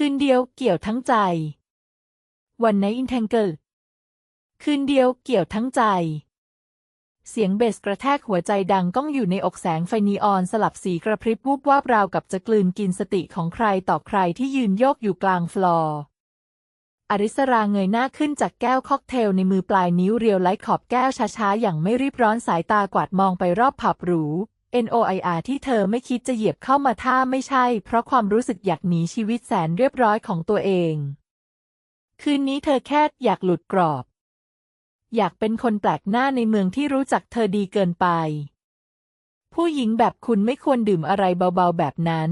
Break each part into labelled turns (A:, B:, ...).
A: คืนเดียวเกี่ยวทั้งใจ วันในอินเทงเกิลคืนเดียวเกี่ยวทั้งใจ เสียงเบสกระแทกหัวใจดังก้องอยู่ในอกแสงไฟนีออนสลับสีกระพริบวูบวาบราวกับจะกลืนกินสติของใครต่อใครที่ยืนโยกอยู่กลางฟลอร์อริสราเงยหน้าขึ้นจากแก้วค็อกเทลในมือปลายนิ้วเรียวไล้ขอบแก้วช้าๆ อย่างไม่รีบร้อนสายตากวาดมองไปรอบผับหรู NOIR ที่เธอไม่คิดจะเหยียบเข้ามาถ้าไม่ใช่ เพราะความรู้สึกอยากหนีชีวิตแสนเรียบร้อยของตัวเอง คืนนี้เธอแค่อยากหลุดกรอบ อยากเป็นคนแปลกหน้าในเมืองที่รู้จักเธอดีเกินไป ผู้หญิงแบบคุณไม่ควรดื่มอะไรเบาๆแบบนั้น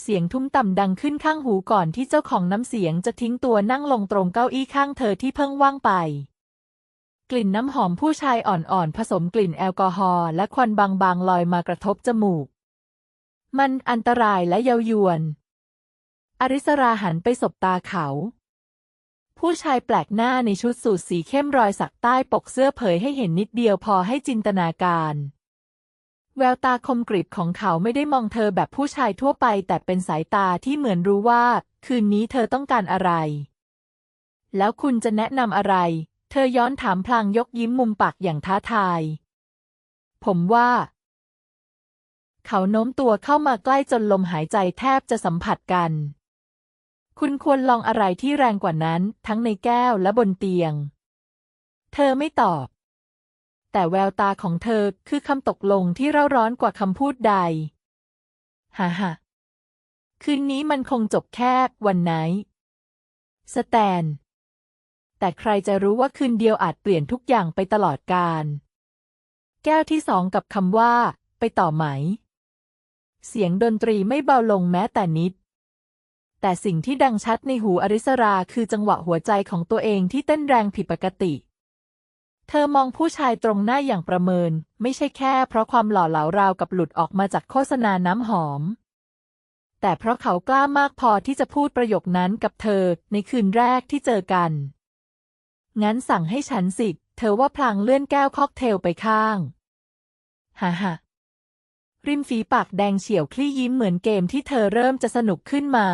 A: เสียงทุ้มต่ำดังขึ้นข้างหูก่อนที่เจ้าของน้ำเสียงจะทิ้งตัวนั่งลงตรงเก้าอี้ข้างเธอที่เพิ่งว่างไป กลิ่นน้ำหอมผู้ชายอ่อนๆ ผสมกลิ่นแอลกอฮอล์และควันบางๆ ลอยมากระทบจมูก มันอันตรายและเยาวยวน อริสราหันไปสบตาเขา ผู้ชายแปลกหน้าในชุดสูทสีเข้มรอยสักใต้ปกเสื้อเผยให้เห็นนิดเดียวพอให้จินตนาการ แววตาคมกริบของเขาไม่ได้มองเธอแบบผู้ชายทั่วไป แต่เป็นสายตาที่เหมือนรู้ว่า คืนนี้เธอต้องการอะไร แล้วคุณจะแนะนำอะไร เธอย้อนถามพลางยกยิ้มมุมปากอย่างท้าทาย ผมว่า เขาโน้มตัวเข้ามาใกล้จนลมหายใจแทบจะสัมผัสกัน คุณควรลองอะไรที่แรงกว่านั้นทั้งในแก้วและบนเตียง เธอไม่ตอบ แต่แววตาของเธอคือคำตกลงที่เร่าร้อนกว่าคำพูดใด ฮ่าฮ่าคืนนี้มันคงจบแค่วันไหน สแตน แต่ใครจะรู้ว่าคืนเดียวอาจเปลี่ยนทุกอย่างไปตลอดกาลแก้วที่สองกับคำว่า ไปต่อไหม เสียงดนตรีไม่เบาลงแม้แต่นิด แต่สิ่งที่ดังชัดในหูอริสราคือจังหวะหัวใจของตัวเองที่เต้นแรงผิดปกติ เธอมองผู้ชายตรงหน้าอย่างประเมิน ไม่ใช่แค่เพราะความหล่อเหลาราวกับหลุดออกมาจากโฆษณาน้ำหอม แต่เพราะเขากล้ามากพอที่จะพูดประโยคนั้นกับเธอในคืนแรกที่เจอกัน งั้นสั่งให้ฉันสิ เธอว่าพลางเลื่อนแก้วค็อกเทลไปข้างฮ่าฮ่าริมฝีปากแดงเฉียวคลี่ยิ้มเหมือนเกมที่เธอเริ่มจะสนุกขึ้นมา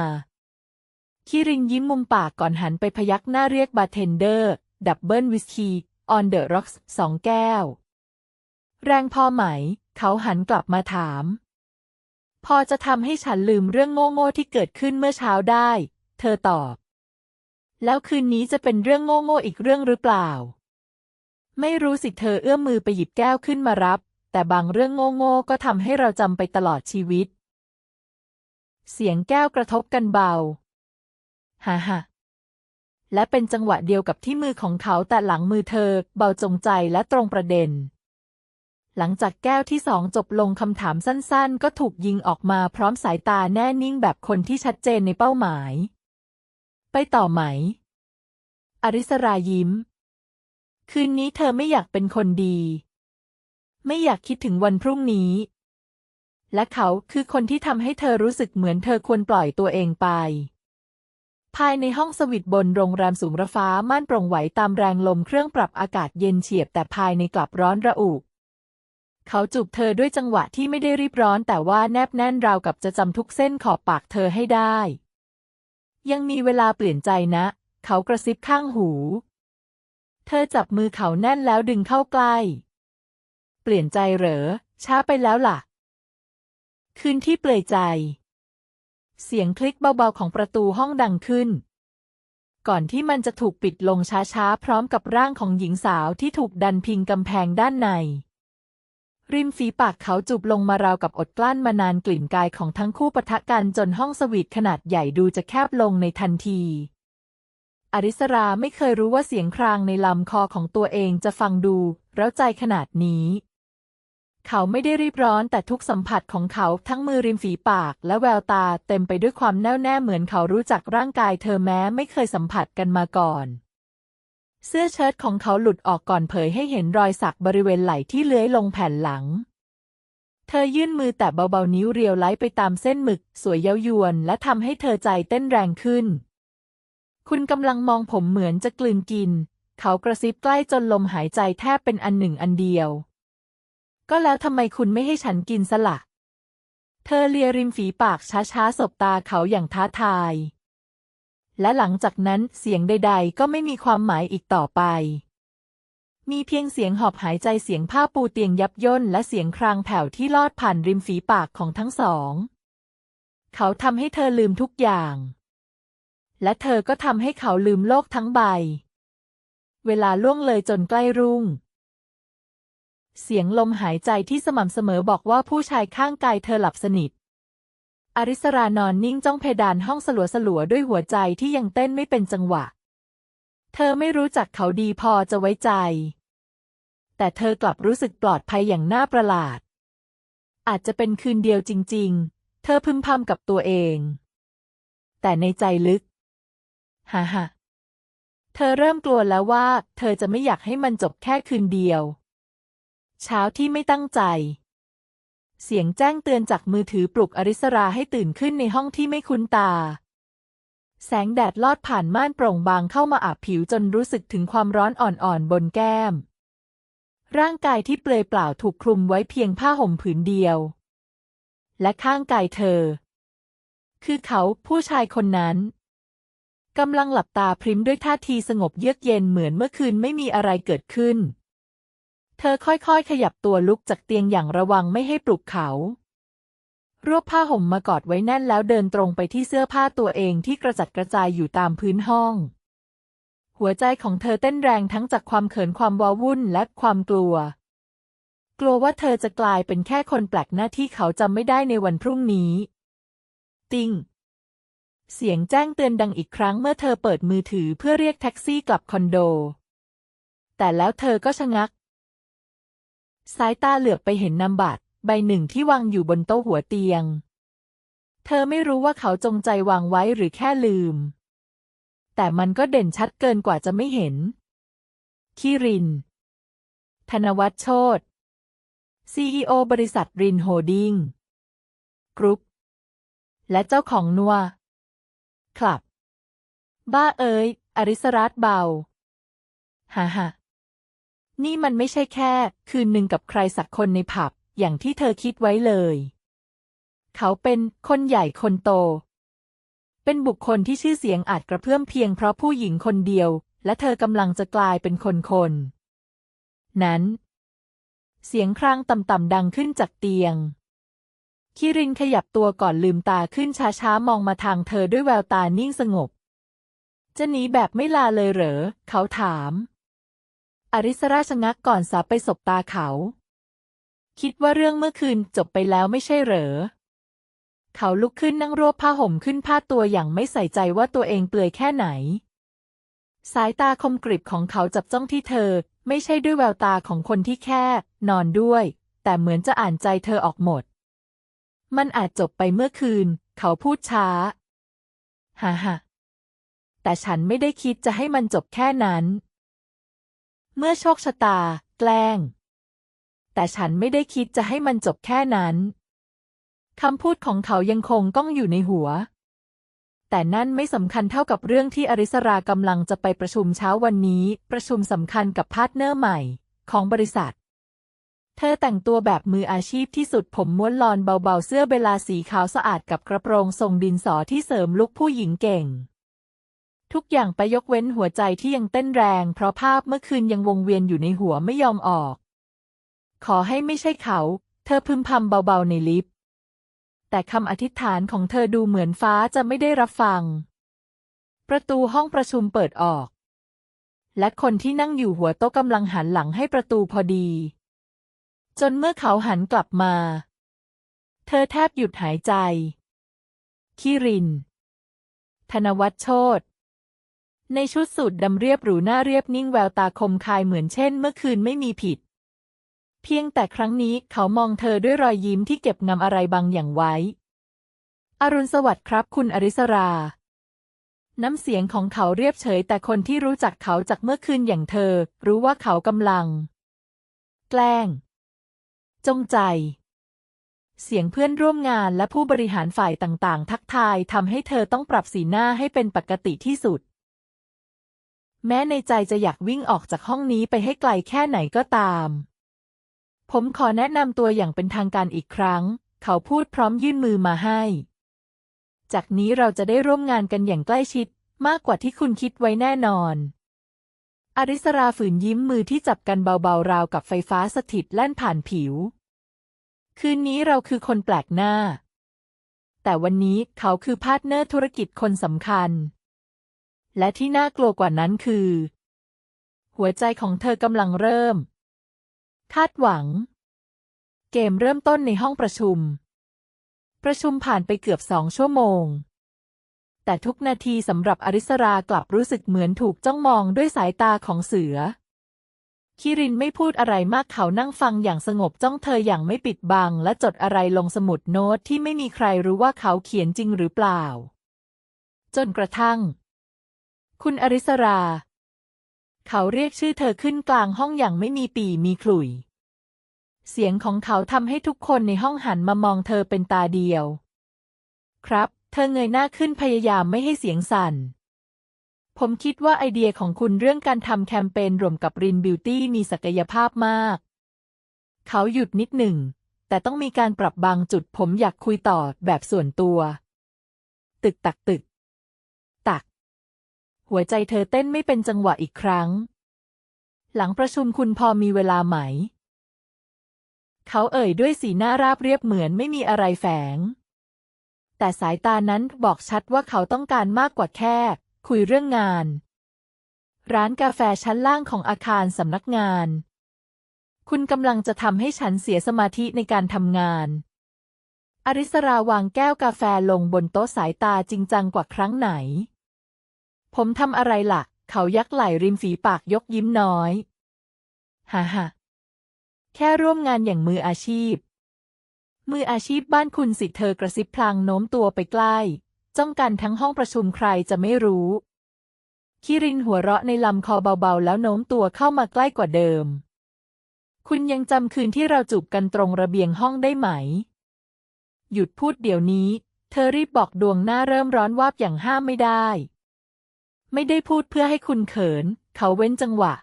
A: คิรินยิ้มมุมปากก่อนหันไปพยักหน้าเรียกบาร์เทนเดอร์ ดับเบิลวิสคีออนเดอะร็อกส์สองแก้ว แรงพอไหม เขาหันกลับมาถาม พอจะทำให้ฉันลืมเรื่องโง่ๆที่เกิดขึ้นเมื่อเช้าได้ เธอตอบ แล้วคืนนี้จะเป็นเรื่องโง่ๆอีกเรื่องหรือเปล่า ไม่รู้สิเธอเอื้อมมือไปหยิบแก้วขึ้นมารับ แต่บางเรื่องโง่ๆก็ทำให้เราจำไปตลอดชีวิต เสียงแก้วกระทบกันเบาฮ่าฮ่าและเป็นจังหวะเดียวกับที่มือของเขาแต่หลังมือเธอ เบาจงใจและตรงประเด็น หลังจากแก้วที่สองจบลงคำถามสั้นๆ ก็ถูกยิงออกมาพร้อมสายตาแน่นิ่งแบบคนที่ชัดเจนในเป้าหมาย ไปต่อไหม อริสรายิ้ม คืนนี้เธอไม่อยากเป็นคนดี ไม่อยากคิดถึงวันพรุ่งนี้ และเขาคือคนที่ทำให้เธอรู้สึกเหมือนเธอควรปล่อยตัวเองไป ภายในห้องสวิตบนโรงแรมสูงระฟ้าม่านโปร่งไหวตามแรงลมเครื่องปรับอากาศเย็นเฉียบแต่ภายในกลับร้อนระอุเขาจูบเธอด้วยจังหวะที่ไม่ได้รีบร้อนแต่ว่าแนบแน่นราวกับจะจำทุกเส้นขอบปากเธอให้ได้ ยังมีเวลาเปลี่ยนใจนะ เขากระซิบข้างหู เธอจับมือเขาแน่นแล้วดึงเข้าใกล้ เปลี่ยนใจเหรอ ช้าไปแล้วล่ะ คืนที่เปลยใจ เสียงคลิกเบาๆของประตูห้องดังขึ้น ก่อนที่มันจะถูกปิดลงช้าๆ พร้อมกับร่างของหญิงสาวที่ถูกดันพิงกำแพงด้านใน ริมฝีปากเขาจูบลงมาราวกับอดกลั้นมานานกลิ่นกายของทั้งคู่ปะทะกันจนห้องสวีทขนาดใหญ่ดูจะแคบลงในทันที อริสราไม่เคยรู้ว่าเสียงครางในลำคอของตัวเองจะฟังดูเร้าใจขนาดนี้ เขาไม่ได้รีบร้อนแต่ทุกสัมผัสของเขาทั้งมือริมฝีปากและแววตาเต็มไปด้วยความแน่วแน่เหมือนเขารู้จักร่างกายเธอแม้ไม่เคยสัมผัสกันมาก่อน เสื้อเชิ้ตของเขาหลุดออกก่อนเผยให้เห็นรอยสักบริเวณไหล่ที่เลื้อยลงแผ่นหลัง เธอยื่นมือแตะเบาๆนิ้วเรียวไล้ไปตามเส้นหมึก สวยเย้ายวน และทำให้เธอใจเต้นแรงขึ้น คุณกำลังมองผมเหมือนจะกลืนกิน เขากระซิบใกล้จนลมหายใจแทบเป็นอันหนึ่งอันเดียว ก็แล้วทำไมคุณไม่ให้ฉันกินสละ เธอเลียริมฝีปากช้าๆสบตาเขาอย่างท้าทาย และหลังจากนั้นเสียงใดๆ ก็ไม่มีความหมายอีกต่อไป มีเพียงเสียงหอบหายใจเสียงผ้าปูเตียงยับย่นและเสียงครางแผ่วที่ลอดผ่านริมฝีปากของทั้งสอง เขาทำให้เธอลืมทุกอย่าง และเธอก็ทำให้เขาลืมโลกทั้งใบ เวลาล่วงเลยจนใกล้รุ่งเสียงลมหายใจที่สม่ำเสมอบอกว่าผู้ชายข้างกายเธอหลับสนิท อริสรานอนนิ่งจ้องเพดานห้องสลัวสลัวด้วยหัวใจที่ยังเต้นไม่เป็นจังหวะ เธอไม่รู้จักเขาดีพอจะไว้ใจ แต่เธอกลับรู้สึกปลอดภัยอย่างน่าประหลาด อาจจะเป็นคืนเดียวจริง ๆ เธอพึมพำกับตัวเอง แต่ในใจลึก ฮ่าฮ่าเธอเริ่มกลัวแล้วว่า เธอจะไม่อยากให้มันจบแค่คืนเดียว เช้าที่ไม่ตั้งใจ เสียงแจ้งเตือนจากมือถือปลุกอริสราให้ตื่นขึ้นในห้องที่ไม่คุ้นตา แสงแดดลอดผ่านม่านโปร่งบางเข้ามาอาบผิวจนรู้สึกถึงความร้อนอ่อนๆบนแก้ม ร่างกายที่เปลือยเปล่าถูกคลุมไว้เพียงผ้าห่มผืนเดียว และข้างกายเธอ คือเขาผู้ชายคนนั้นกำลังหลับตาพริ้มด้วยท่าทีสงบเยือกเย็นเหมือนเมื่อคืนไม่มีอะไรเกิดขึ้น เธอค่อยๆ ขยับตัวลุกจากเตียงอย่างระวังไม่ให้ปลุกเขา รวบผ้าห่มมากอดไว้แน่นแล้วเดินตรงไปที่เสื้อผ้าตัวเองที่กระจัดกระจายอยู่ตามพื้นห้อง หัวใจของเธอเต้นแรงทั้งจากความเขินความวาวุ่นและความกลัว กลัวว่าเธอจะกลายเป็นแค่คนแปลกหน้าที่เขาจำไม่ได้ในวันพรุ่งนี้ ติงเสียงแจ้งเตือนดังอีกครั้งเมื่อเธอเปิดมือถือเพื่อเรียกแท็กซี่กลับคอนโด แต่แล้วเธอก็ชะงัก สายตาเหลือบไปเห็นนามบัตรใบหนึ่งที่วางอยู่บนโต๊ะหัวเตียง เธอไม่รู้ว่าเขาจงใจวางไว้หรือแค่ลืม แต่มันก็เด่นชัดเกินกว่าจะไม่เห็น คิริน ธนวัฒน์โชต CEO บริษัทรินโฮดดิ้งกรุ๊ป และเจ้าของนัว คลับ บ้าเอ๋ย อริสรัตน์เบา ฮ่าฮ่า นี่มันไม่ใช่แค่ คืนหนึ่งกับใครสักคนในผับ อย่างที่เธอคิดไว้เลย เขาเป็นคนใหญ่คนโต เป็นบุคคลที่ชื่อเสียงอาจกระเพื่อมเพียงเพราะผู้หญิงคนเดียว และเธอกำลังจะกลายเป็นคนคนนั้น เสียงครางต่ำๆดังขึ้นจากเตียง คิรินขยับตัวก่อนลืมตาขึ้นช้าๆ มองมาทางเธอด้วยแววตานิ่งสงบ จะหนีแบบไม่ลาเลยเหรอ เขาถาม อริสราชะงักก่อนสาไปสบตาเขา คิดว่าเรื่องเมื่อคืนจบไปแล้วไม่ใช่เหรอ เขาลุกขึ้นนั่งรวบผ้าห่มขึ้นผ้าตัวอย่างไม่ใส่ใจว่าตัวเองเปลือยแค่ไหน สายตาคมกริบของเขาจับจ้องที่เธอ ไม่ใช่ด้วยแววตาของคนที่แค่ นอนด้วย แต่เหมือนจะอ่านใจเธอออกหมด มันอาจจบไปเมื่อคืน เขาพูดช้าฮ่าฮ่าแต่ฉันไม่ได้คิดจะให้มันจบแค่นั้น เมื่อโชคชะตา แกล้ง แต่ฉันไม่ได้คิดจะให้มันจบแค่นั้นคำพูดของเขายังคงก้องอยู่ในหัว แต่นั่นไม่สำคัญเท่ากับเรื่องที่อริสรากำลังจะไปประชุมเช้าวันนี้ ประชุมสำคัญกับพาร์ทเนอร์ใหม่ ของบริษัท เธอแต่งตัวแบบมืออาชีพที่สุดผมม้วนลอนเบาๆเสื้อเบลาสีขาวสะอาดกับกระโปรงทรงดินสอที่เสริมลุคผู้หญิงเก่ง ทุกอย่างไปยกเว้นหัวใจที่ยังเต้นแรง เพราะภาพเมื่อคืนยังวงเวียนอยู่ในหัวไม่ยอมออก ขอให้ไม่ใช่เขา เธอพึมพำเบาๆในลิฟต์แต่คำอธิษฐานของเธอดูเหมือนฟ้าจะไม่ได้รับฟัง ประตูห้องประชุมเปิดออก และคนที่นั่งอยู่หัวโต๊ะกำลังหันหลังให้ประตูพอดี จนเมื่อเขาหันกลับมา เธอแทบหยุดหายใจ คิริน ธนวัฒโชต ในชุดสูทดำเรียบหรูหน้าเรียบนิ่งแววตาคมคายเหมือนเช่นเมื่อคืนไม่มีผิด เพียงแต่ครั้งนี้เขามองเธอด้วยรอยยิ้มที่เก็บงำอะไรบางอย่างไว้ อรุณสวัสดิ์ครับคุณอริสรา น้ำเสียงของเขาเรียบเฉย แต่คนที่รู้จักเขาจากเมื่อคืนอย่างเธอ รู้ว่าเขากำลัง แกล้ง จงใจ เสียงเพื่อนร่วมงานและผู้บริหารฝ่ายต่างๆ ทักทายทำให้เธอต้องปรับสีหน้าให้เป็นปกติที่สุด แม้ในใจจะอยากวิ่งออกจากห้องนี้ไปให้ไกลแค่ไหนก็ตาม ผมขอแนะนำตัวอย่างเป็นทางการอีกครั้ง เขาพูดพร้อมยื่นมือมาให้ จากนี้เราจะได้ร่วมงานกันอย่างใกล้ชิด มากกว่าที่คุณคิดไว้แน่นอน อริสราฝืนยิ้มมือที่จับกันเบาๆราวกับไฟฟ้าสถิตแล่นผ่านผิว คืนนี้เราคือคนแปลกหน้า แต่วันนี้เขาคือพาร์ทเนอร์ธุรกิจคนสำคัญ และที่น่ากลัวกว่านั้นคือ หัวใจของเธอกำลังเริ่ม คาดหวัง เกมเริ่มต้นในห้องประชุม ประชุมผ่านไปเกือบสองชั่วโมง แต่ทุกนาทีสำหรับอริสรากลับรู้สึกเหมือนถูกจ้องมองด้วยสายตาของเสือ คิรินไม่พูดอะไรมากเขานั่งฟังอย่างสงบจ้องเธออย่างไม่ปิดบัง และจดอะไรลงสมุดโน้ตที่ไม่มีใครรู้ว่าเขาเขียนจริงหรือเปล่า จนกระทั่ง คุณอริสรา เขาเรียกชื่อเธอขึ้นกลางห้องอย่างไม่มีปีมีขลุ่ย เสียงของเขาทำให้ทุกคนในห้องหันมามองเธอเป็นตาเดียว ครับ เธอเงยหน้าขึ้นพยายามไม่ให้เสียงสั่น ผมคิดว่าไอเดียของคุณเรื่องการทำแคมเปญรวมกับรินบิวตี้มีศักยภาพมาก เขาหยุดนิดหนึ่ง แต่ต้องมีการปรับบางจุดผมอยากคุยต่อแบบส่วนตัว ตึกตักตึกตัก หัวใจเธอเต้นไม่เป็นจังหวะอีกครั้ง หลังประชุมคุณพอมีเวลาไหม เขาเอ่ยด้วยสีหน้าราบเรียบเหมือนไม่มีอะไรแฝง แต่สายตานั้นบอกชัดว่าเขาต้องการมากกว่าแค่ คุยเรื่องงาน ร้านกาแฟชั้นล่างของอาคารสำนักงาน คุณกำลังจะทำให้ฉันเสียสมาธิในการทำงานอริสราวางแก้วกาแฟลงบนโต๊ะสายตาจริงจังกว่าครั้งไหน ผมทำอะไรล่ะ เขายักไหล่ริมฝีปากยกยิ้มน้อยฮ่าฮ่าแค่ร่วมงานอย่างมืออาชีพ มืออาชีพบ้านคุณสิเธอกระซิบพลางโน้มตัวไปใกล้ จ้องกันทั้งห้องประชุมใครจะไม่รู้คิรินหัวเราะในลำคอเบาๆ แล้วโน้มตัวเข้ามาใกล้กว่าเดิม คุณยังจำคืนที่เราจูบกันตรงระเบียงห้องได้ไหม หยุดพูดเดี๋ยวนี้ เธอรีบบอกดวงหน้าเริ่มร้อนวาบอย่างห้ามไม่ได้ ไม่ได้พูดเพื่อให้คุณเขิน เขาเว้นจังหวะ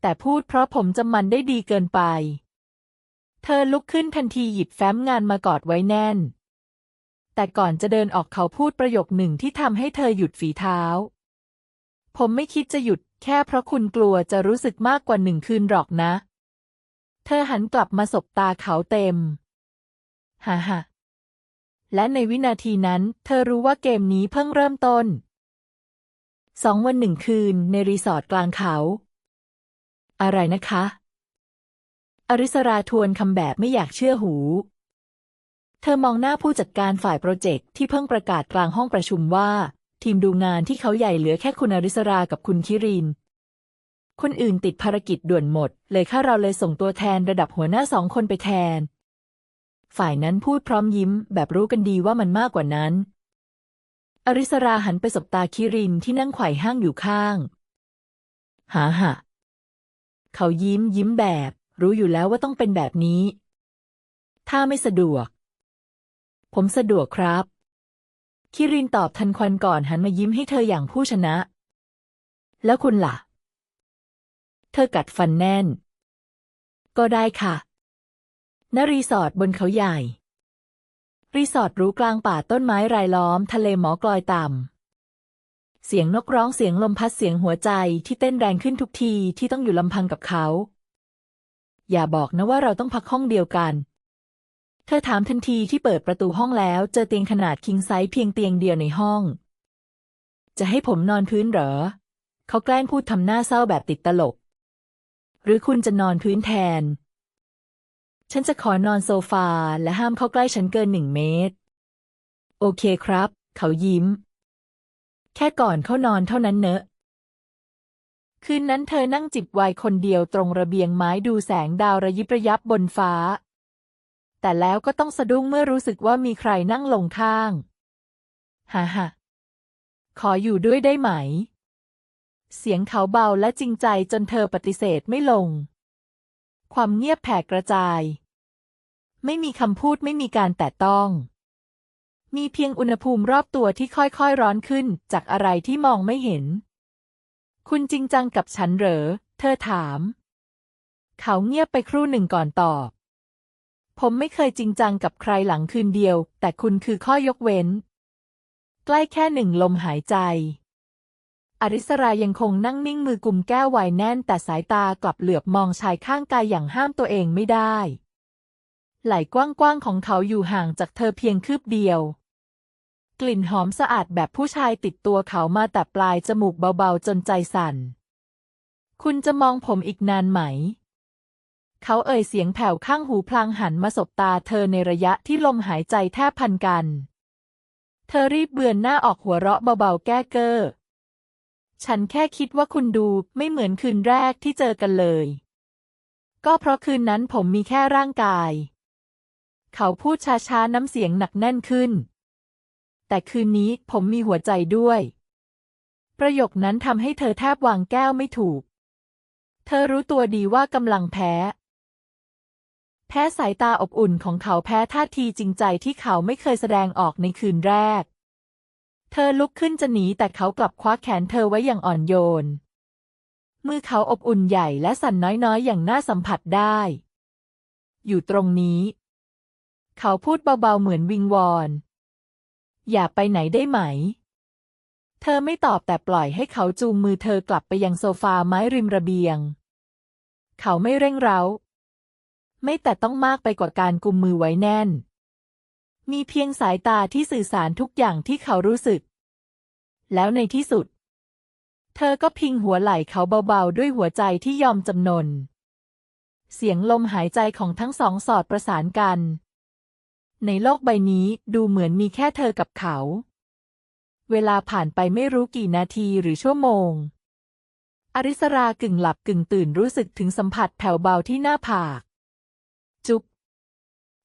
A: แต่พูดเพราะผมจำมันได้ดีเกินไป เธอลุกขึ้นทันทีหยิบแฟ้มงานมากอดไว้แน่น แต่ก่อนจะเดินออกเขาพูดประโยคหนึ่งที่ทำให้เธอหยุดฝีเท้า ผมไม่คิดจะหยุด แค่เพราะคุณกลัวจะรู้สึกมากกว่าหนึ่งคืนหรอกนะ เธอหันกลับมาสบตาเขาเต็ม ฮ่าฮ่าและในวินาทีนั้น เธอรู้ว่าเกมนี้เพิ่งเริ่มต้น สองวันหนึ่งคืนในรีสอร์ทกลางเขา อะไรนะคะ อริสราทวนคำแบบไม่อยากเชื่อหู เธอมองหน้าผู้จัดการฝ่ายโปรเจกต์ที่เพิ่งประกาศกลางห้องประชุมว่า ทีมดูงานที่เขาใหญ่เหลือแค่คุณอริสรากับคุณคิริน คนอื่นติดภารกิจด่วนหมด เลยค่าเราเลยส่งตัวแทนระดับหัวหน้าสองคนไปแทน ฝ่ายนั้นพูดพร้อมยิ้มแบบรู้กันดีว่ามันมากกว่านั้น อริสราหันไปสบตาคิรินที่นั่งไขว่ห้างอยู่ข้าง หาหะเขายิ้มยิ้มแบบ รู้อยู่แล้วว่าต้องเป็นแบบนี้ ถ้าไม่สะดวก ผมสะดวกครับ คิรินตอบทันควันก่อนหันมายิ้มให้เธออย่างผู้ชนะ แล้วคุณล่ะ เธอกัดฟันแน่น ก็ได้ค่ะ ณรีสอร์ทบนเขาใหญ่ รีสอร์ทหรูกลางป่าต้นไม้รายล้อม ทะเลหมอกลอยต่ำ เสียงนกร้องเสียงลมพัดเสียงหัวใจที่เต้นแรงขึ้นทุกทีที่ต้องอยู่ลำพังกับเขา อย่าบอกนะว่าเราต้องพักห้องเดียวกัน เธอถามทันทีที่เปิดประตูห้องแล้ว เจอเตียงขนาดคิงไซส์เพียงเตียงเดียวในห้อง จะให้ผมนอนพื้นเหรอ เขาแกล้งพูดทำหน้าเศร้าแบบติดตลก หรือคุณจะนอนพื้นแทน ฉันจะขอนอนโซฟาและห้ามเข้าใกล้ฉันเกินหนึ่งเมตร โอเคครับ เขายิ้ม แค่ก่อนเข้านอนเท่านั้นเนอะ คืนนั้นเธอนั่งจิบไวน์คนเดียวตรงระเบียงไม้ดูแสงดาวระยิบระยับบนฟ้า แต่แล้วก็ต้องสะดุ้งเมื่อรู้สึกว่ามีใครนั่งลงข้างฮ่าฮ่าขออยู่ด้วยได้ไหม เสียงเขาเบาและจริงใจจนเธอปฏิเสธไม่ลง ความเงียบแผ่กระจาย ไม่มีคำพูดไม่มีการแตะต้อง มีเพียงอุณหภูมิรอบตัวที่ค่อยๆร้อนขึ้นจากอะไรที่มองไม่เห็น คุณจริงจังกับฉันเหรอ เธอถาม เขาเงียบไปครู่หนึ่งก่อนตอบ ผมไม่เคยจริงจังกับใครหลังคืนเดียว แต่คุณคือข้อยกเว้น ใกล้แค่หนึ่งลมหายใจอริสรายังคงนั่งนิ่งมือกุมแก้วไวน์แน่นแต่สายตากลับเหลือบมองชายข้างกายอย่างห้ามตัวเองไม่ได้ ไหล่กว้างๆของเขาอยู่ห่างจากเธอเพียงคืบเดียว กลิ่นหอมสะอาดแบบผู้ชายติดตัวเขามาแต่ปลายจมูกเบาๆจนใจสั่น คุณจะมองผมอีกนานไหม เขาเอ่ยเสียงแผ่วข้างหูพลางหันมาสบตาเธอในระยะที่ลมหายใจแทบพันกัน เธอรีบเบือนหน้าออกหัวเราะเบาๆแก้เก้อฉันแค่คิดว่าคุณดูไม่เหมือนคืนแรกที่เจอกันเลย ก็เพราะคืนนั้นผมมีแค่ร่างกาย เขาพูดช้าๆ น้ำเสียงหนักแน่นขึ้น แต่คืนนี้ผมมีหัวใจด้วย ประโยคนั้นทำให้เธอแทบวางแก้วไม่ถูก เธอรู้ตัวดีว่ากำลังแพ้ แพ้สายตาอบอุ่นของเขาแพ้ท่าทีจริงใจที่เขาไม่เคยแสดงออกในคืนแรก เธอลุกขึ้นจะหนีแต่เขากลับคว้าแขนเธอไว้อย่างอ่อนโยน มือเขาอบอุ่นใหญ่และสั่นน้อยๆ อย่างน่าสัมผัสได้ อยู่ตรงนี้ เขาพูดเบาๆเหมือนวิงวอน อย่าไปไหนได้ไหม เธอไม่ตอบแต่ปล่อยให้เขาจูงมือเธอกลับไปยังโซฟาไม้ริมระเบียง เขาไม่เร่งเร้า ไม่แต่ต้องมากไปกว่าการกุมมือไว้แน่น มีเพียงสายตาที่สื่อสารทุกอย่างที่เขารู้สึก แล้วในที่สุด เธอก็พิงหัวไหล่เขาเบาๆด้วยหัวใจที่ยอมจำนนเสียงลมหายใจของทั้งสองสอดประสานกัน ในโลกใบนี้ดูเหมือนมีแค่เธอกับเขา เวลาผ่านไปไม่รู้กี่นาทีหรือชั่วโมง อริสรากึ่งหลับกึ่งตื่นรู้สึกถึงสัมผัสแผ่วเบาที่หน้าผาก จุบ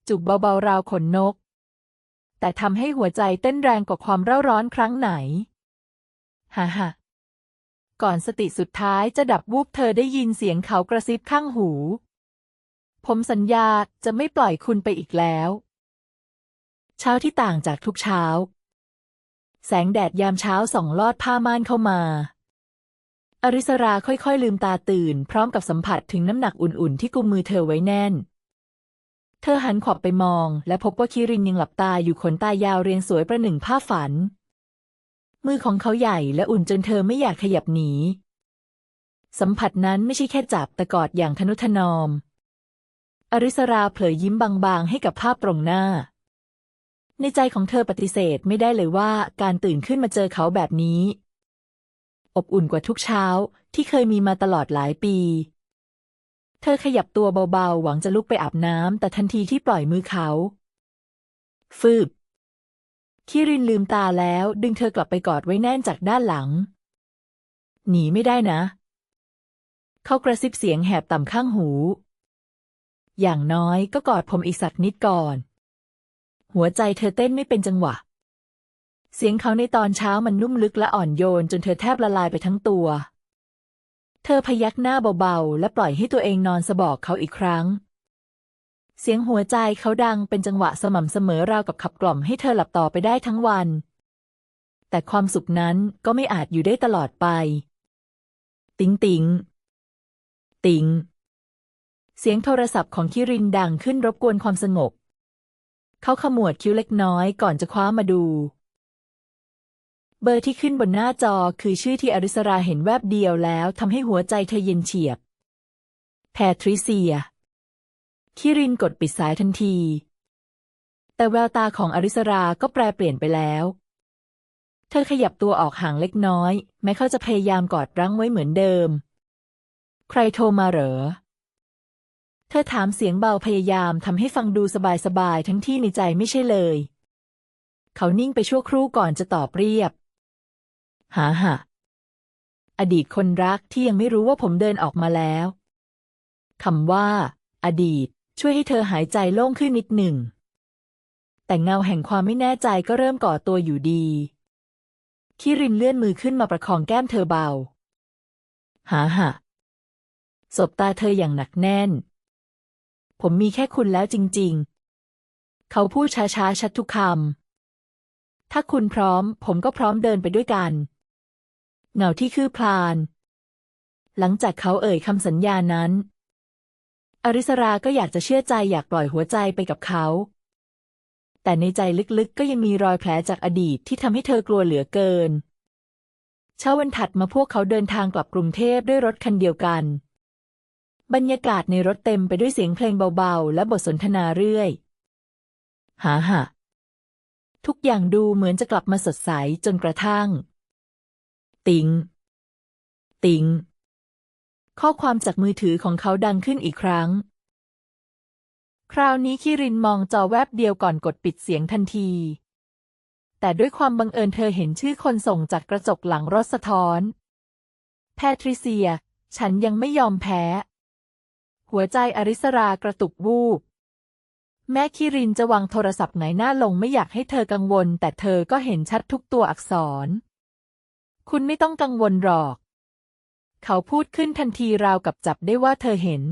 A: จุบเบาๆราวขนนก แต่ทำให้หัวใจเต้นแรงกว่าความเร่าร้อนครั้งไหนฮ่าฮ่าก่อนสติสุดท้ายจะดับวูบเธอได้ยินเสียงเขากระซิบข้างหู ผมสัญญาจะไม่ปล่อยคุณไปอีกแล้ว เช้าที่ต่างจากทุกเช้า แสงแดดยามเช้าส่องลอดผ้าม่านเข้ามา อริสราค่อยๆ ลืมตาตื่น พร้อมกับสัมผัสถึงน้ำหนักอุ่นๆ ที่กุมมือเธอไว้แน่น เธอหันขวับไปมอง และพบว่าคิรินยังหลับตาอยู่ขนตายาวเรียงสวยประหนึ่งผ้าฝัน มือของเขาใหญ่และอุ่นจนเธอไม่อยากขยับหนี สัมผัสนั้นไม่ใช่แค่จับแต่กอดอย่างทนุถนอมอริสราเผยยิ้มบางๆ ให้กับภาพตรงหน้า ในใจของเธอปฏิเสธไม่ได้เลยว่าการตื่นขึ้นมาเจอเขาแบบนี้ อบอุ่นกว่าทุกเช้าที่เคยมีมาตลอดหลายปี เธอขยับตัวเบาๆ หวังจะลุกไปอาบน้ำแต่ทันทีที่ปล่อยมือเขา ฟืบคิรินลืมตาแล้วดึงเธอกลับไปกอดไว้แน่นจากด้านหลัง หนีไม่ได้นะ เขากระซิบเสียงแหบต่ำข้างหู อย่างน้อยก็กอดผมอีกสักนิดก่อน หัวใจเธอเต้นไม่เป็นจังหวะ เสียงเขาในตอนเช้ามันนุ่มลึกและอ่อนโยนจนเธอแทบละลายไปทั้งตัว เธอพยักหน้าเบาๆ และปล่อยให้ตัวเองนอนสะบอกเขาอีกครั้ง เสียงหัวใจเขาดังเป็นจังหวะสม่ำเสมอราวกับขับกล่อมให้เธอหลับต่อไปได้ทั้งวัน แต่ความสุขนั้นก็ไม่อาจอยู่ได้ตลอดไป ติ๋งติ๋งติ๋งเสียงโทรศัพท์ของคิรินดังขึ้นรบกวนความสงบ เขาขมวดคิ้วเล็กน้อยก่อนจะคว้ามาดู เบอร์ที่ขึ้นบนหน้าจอคือชื่อที่อริสราเห็นแวบเดียวแล้วทำให้หัวใจเธอเย็นเฉียบ แพทริเซีย คิรินกดปิดสายทันที แต่แววตาของอริสราก็แปรเปลี่ยนไปแล้ว เธอขยับตัวออกห่างเล็กน้อย แม้เขาจะพยายามกอดรั้งไว้เหมือนเดิม ใครโทรมาเหรอ เธอถามเสียงเบาพยายามทำให้ฟังดูสบายๆทั้งที่ในใจไม่ใช่เลย เขานิ่งไปชั่วครู่ก่อนจะตอบเรียบ หาหะอดีตคนรักที่ยังไม่รู้ว่าผมเดินออกมาแล้วคำว่า อดีต ช่วยให้เธอหายใจโล่งขึ้นนิดหนึ่ง แต่เงาแห่งความไม่แน่ใจก็เริ่มก่อตัวอยู่ดี คิรินเลื่อนมือขึ้นมาประคองแก้มเธอเบา หาหะสบตาเธออย่างหนักแน่น ผมมีแค่คุณแล้วจริง ๆ เขาพูดช้าๆ ชัดทุกคำ ถ้าคุณพร้อม ผมก็พร้อมเดินไปด้วยกัน เงาที่คืบคลาน หลังจากเขาเอ่ยคำสัญญานั้นออริสราก็อยากจะเชื่อใจอยากปล่อยหัวใจไปกับเขา แต่ในใจลึกๆ ก็ยังมีรอยแผลจากอดีตที่ทำให้เธอกลัวเหลือเกิน เช้าวันถัดมาพวกเขาเดินทางกลับกรุงเทพด้วยรถคันเดียวกัน บรรยากาศในรถเต็มไปด้วยเสียงเพลงเบาๆ และบทสนทนาเรื่อยหาหะทุกอย่างดูเหมือนจะกลับมาสดใสจนกระทั่ง ติง ติง ข้อความจากมือถือของเขาดังขึ้นอีกครั้ง คราวนี้คิรินมองจอแวบเดียวก่อนกดปิดเสียงทันที แต่ด้วยความบังเอิญเธอเห็นชื่อคนส่งจากกระจกหลังรถสะท้อน แพทริเซีย ฉันยังไม่ยอมแพ้ หัวใจอริสรากระตุกวูบ แม่คิรินจะวางโทรศัพท์ไหนหน้าลงไม่อยากให้เธอกังวล แต่เธอก็เห็นชัดทุกตัวอักษร คุณไม่ต้องกังวลหรอก เขาพูดขึ้นทันทีราวกับจับได้ว่าเธอเห็น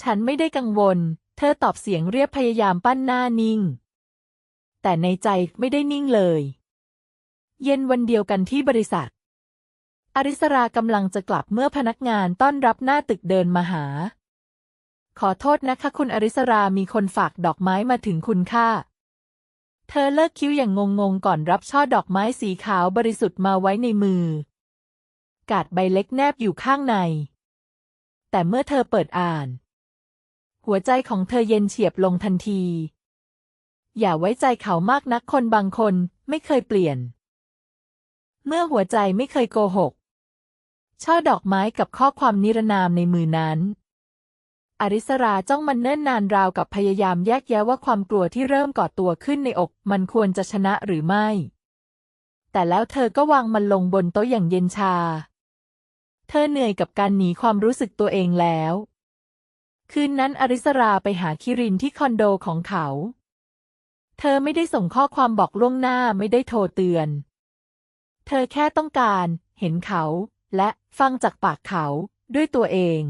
A: ฉันไม่ได้กังวล เธอตอบเสียงเรียบพยายามปั้นหน้านิ่ง แต่ในใจไม่ได้นิ่งเลย เย็นวันเดียวกันที่บริษัท อริสรากำลังจะกลับเมื่อพนักงานต้อนรับหน้าตึกเดินมาหา ขอโทษนะคะคุณอริสรามีคนฝากดอกไม้มาถึงคุณค่ะ เธอเลิกคิ้วอย่างงงๆก่อนรับช่อดอกไม้สีขาวบริสุทธิ์มาไว้ในมือ กาดใบเล็กแนบอยู่ข้างใน แต่เมื่อเธอเปิดอ่าน หัวใจของเธอเย็นเฉียบลงทันที อย่าไว้ใจเขามากนักคนบางคนไม่เคยเปลี่ยน เมื่อหัวใจไม่เคยโกหก ช่อดอกไม้กับข้อความนิรนามในมือนั้นอริสราจ้องมันเนิ่นนานราวกับพยายามแยกแยะว่าความกลัวที่เริ่มก่อตัวขึ้นในอก มันควรจะชนะหรือไม่ แต่แล้วเธอก็วางมันลงบนโต๊ะอย่างเย็นชา เธอเหนื่อยกับการหนีความรู้สึกตัวเองแล้ว คืนนั้นอริสราไปหาคิรินที่คอนโดของเขา เธอไม่ได้ส่งข้อความบอกล่วงหน้าไม่ได้โทรเตือน เธอแค่ต้องการ เห็นเขา และฟังจากปากเขาด้วยตัวเอง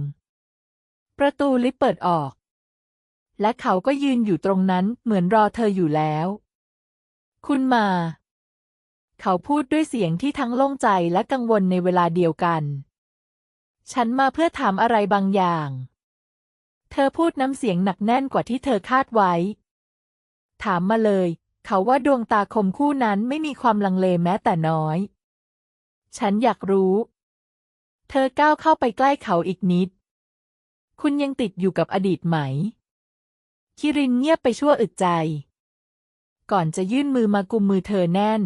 A: ประตูลิฟต์เปิดออก และเขาก็ยืนอยู่ตรงนั้นเหมือนรอเธออยู่แล้ว คุณมา เขาพูดด้วยเสียงที่ทั้งโล่งใจและกังวลในเวลาเดียวกัน ฉันมาเพื่อถามอะไรบางอย่าง เธอพูดน้ำเสียงหนักแน่นกว่าที่เธอคาดไว้ ถามมาเลย เขาว่าดวงตาคมคู่นั้นไม่มีความลังเลแม้แต่น้อย ฉันอยากรู้ เธอก้าวเข้าไปใกล้เขาอีกนิด คุณยังติดอยู่กับอดีตไหม คิรินเงียบไปชั่วอึดใจ ก่อนจะยื่นมือมากุมมือเธอแน่น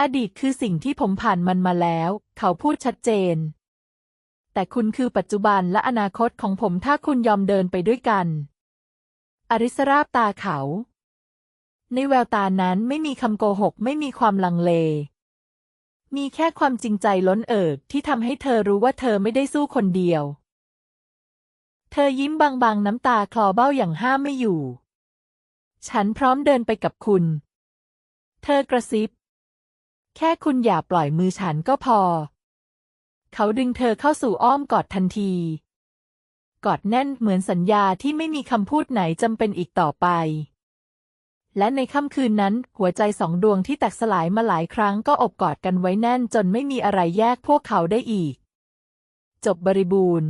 A: อดีตคือสิ่งที่ผมผ่านมันมาแล้ว เขาพูดชัดเจน แต่คุณคือปัจจุบันและอนาคตของผมถ้าคุณยอมเดินไปด้วยกัน อริสราบตาเขา ในแววตานั้นไม่มีคำโกหกไม่มีความลังเล มีแค่ความจริงใจล้นเอิกที่ทำให้เธอรู้ว่าเธอไม่ได้สู้คนเดียว เธอยิ้มบางๆน้ำตาคลอเบ้าอย่างห้ามไม่อยู่ ฉันพร้อมเดินไปกับคุณ เธอกระซิบ แค่คุณอย่าปล่อยมือฉันก็พอ เขาดึงเธอเข้าสู่อ้อมกอดทันที กอดแน่นเหมือนสัญญาที่ไม่มีคำพูดไหนจำเป็นอีกต่อไป และในค่ำคืนนั้นหัวใจสองดวงที่แตกสลายมาหลายครั้งก็อบกอดกันไว้แน่นจนไม่มีอะไรแยกพวกเขาได้อีก จบบริบูรณ์